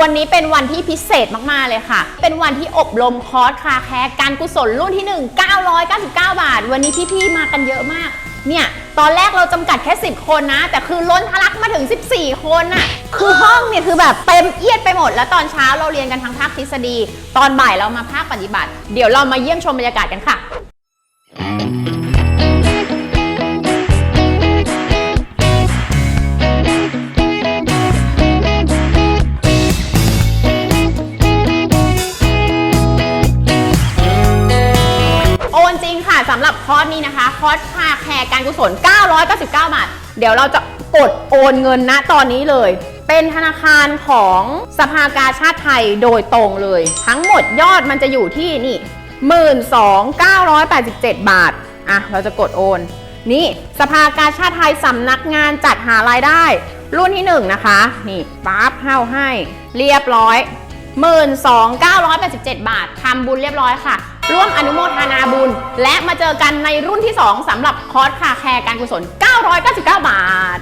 วันนี้เป็นวันที่พิเศษมาก ๆ เลยค่ะ เป็นวันที่อบรมคอร์สคาแคร์การกุศลรุ่นที่ 1 999 บาท วันนี้พี่ๆมากันเยอะมาก เนี่ย ตอนแรกเราจำกัดแค่ 10 คนนะ แต่คือล้นทะลักมาถึง 14 คนน่ะคือห้องเนี่ยคือแบบเต็มเอียดไปหมด แล้วตอนเช้าเราเรียนกันทั้งภาคทฤษฎี ตอนบ่ายเรามาภาคปฏิบัติ เดี๋ยวเรามาเยี่ยมชมบรรยากาศกันค่ะ่ะสำหรับคอร์สนี้นะคะคอร์สคาแคร์การกุศล 999 บาท เดี๋ยวเราจะกดโอนเงินณตอนนี้เลย เป็นธนาคารของสภากาชาติไทยโดยตรงเลย ทั้งหมดยอดมันจะอยู่ที่นี่ 12,987 บาท อะ เราจะกดโอน นี่สภากาชาติไทยสำนักงานจัดหารายได้ รุ่นที่ 1 นะคะ นี่ปั๊บเข้าให้ เรียบร้อย 12,987 บาททำบุญเรียบร้อยค่ะ ร่วมอนุโมทนาบุญ และมาเจอกันในรุ่นที่ 2สำหรับคอร์สคาแคร์การกุศล 999 บาท